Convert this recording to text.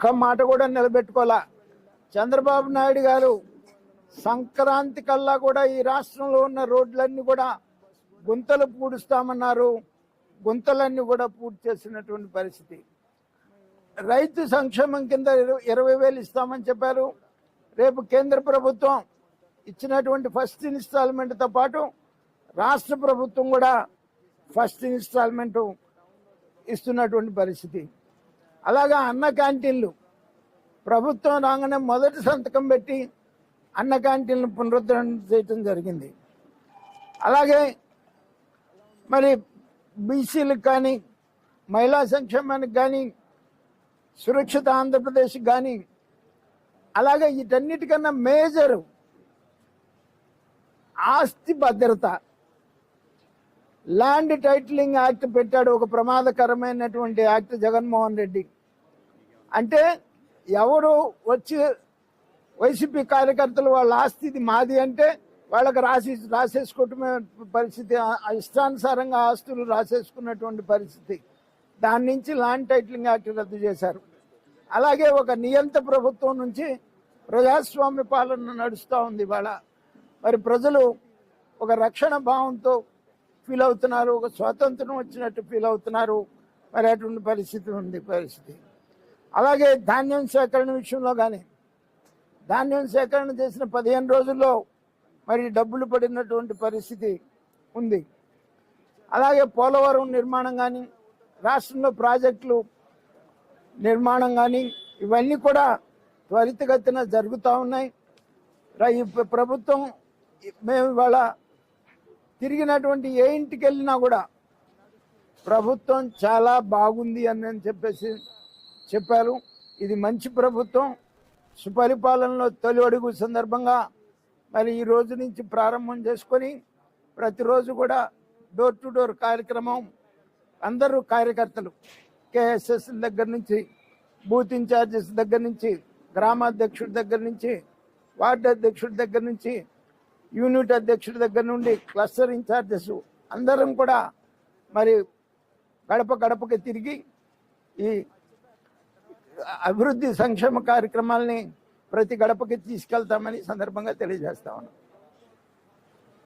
ఒక్క మాట కూడా నిలబెట్టుకోలే చంద్రబాబు నాయుడు గారు సంక్రాంతి కల్లా కూడా ఈ రాష్ట్రంలో ఉన్న రోడ్లన్నీ కూడా గుంతలు పూడుస్తామన్నారు. గుంతలన్నీ కూడా పూర్తి చేసినటువంటి పరిస్థితి. రైతు సంక్షేమం కింద ఇరవై- ఇరవై వేలు ఇస్తామని చెప్పారు. రేపు కేంద్ర ప్రభుత్వం ఇచ్చినటువంటి ఫస్ట్ ఇన్స్టాల్మెంట్తో పాటు రాష్ట్ర ప్రభుత్వం కూడా ఫస్ట్ ఇన్స్టాల్మెంట్ ఇస్తున్నటువంటి పరిస్థితి. అలాగా అన్న క్యాంటీన్లు. ప్రభుత్వం రాగానే మొదటి సంతకం పెట్టి అన్న క్యాంటీన్లు పునరుద్ధరణ చేయటం జరిగింది. అలాగే మరి బీసీలకు కానీ మహిళా సంక్షేమానికి కానీ సురక్షిత ఆంధ్రప్రదేశ్ కానీ అలాగే వీటన్నిటికన్నా మేజరు ఆస్తి భద్రత. ల్యాండ్ టైటిలింగ్ యాక్ట్ పెట్టాడు. ఒక ప్రమాదకరమైనటువంటి యాక్ట్ జగన్మోహన్ రెడ్డి. అంటే ఎవరు వచ్చి వైసీపీ కార్యకర్తలు వాళ్ళ ఆస్తి ఇది మాది అంటే వాళ్ళకి రాసి రాసేసుకోవటమే పరిస్థితి. ఇష్టానుసారంగా ఆస్తులు రాసేసుకున్నటువంటి పరిస్థితి. దాని నుంచి ల్యాండ్ టైటిలింగ్ యాక్ట్ రద్దు చేశారు. అలాగే ఒక నియంత ప్రభుత్వం నుంచి ప్రజాస్వామ్య పాలన నడుస్తూ ఉంది ఇవాళ. మరి ప్రజలు ఒక రక్షణ భావంతో ఫీల్ అవుతున్నారు ఒక స్వాతంత్రం వచ్చినట్టు ఫీల్ అవుతున్నారు. మరి అటువంటి పరిస్థితి ఉంది పరిస్థితి. అలాగే ధాన్యం సేకరణ విషయంలో కానీ ధాన్యం సేకరణ చేసిన పదిహేను రోజుల్లో మరి డబ్బులు పడినటువంటి పరిస్థితి ఉంది. అలాగే పోలవరం నిర్మాణం కానీ రాష్ట్రంలో ప్రాజెక్టులు నిర్మాణం కానీ ఇవన్నీ కూడా త్వరితగతిన జరుగుతూ ఉన్నాయి. ఈ ప్రభుత్వం మేము ఇవాళ తిరిగినటువంటి ఏ ఇంటికి వెళ్ళినా కూడా ప్రభుత్వం చాలా బాగుంది అని అని చెప్పేసి చెప్పారు. ఇది మంచి ప్రభుత్వం. సుపరిపాలనలో తొలి అడుగు సందర్భంగా మరి ఈ రోజు నుంచి ప్రారంభం చేసుకొని ప్రతిరోజు కూడా డోర్ టు డోర్ కార్యక్రమం అందరూ కార్యకర్తలు కేఎస్ఎస్ దగ్గర నుంచి బూత్ ఇన్ఛార్జెస్ దగ్గర నుంచి గ్రామాధ్యక్షుడి దగ్గర నుంచి వార్డు అధ్యక్షుడి దగ్గర నుంచి యూనిట్ అధ్యక్షుడి దగ్గర నుండి క్లస్టర్ ఇన్ఛార్జెస్ అందరం కూడా మరి గడప గడపకి తిరిగి ఈ అభివృద్ధి సంక్షేమ కార్యక్రమాల్ని ప్రతి గడపకి తీసుకెళ్తామని సందర్భంగా తెలియజేస్తా ఉన్నాం.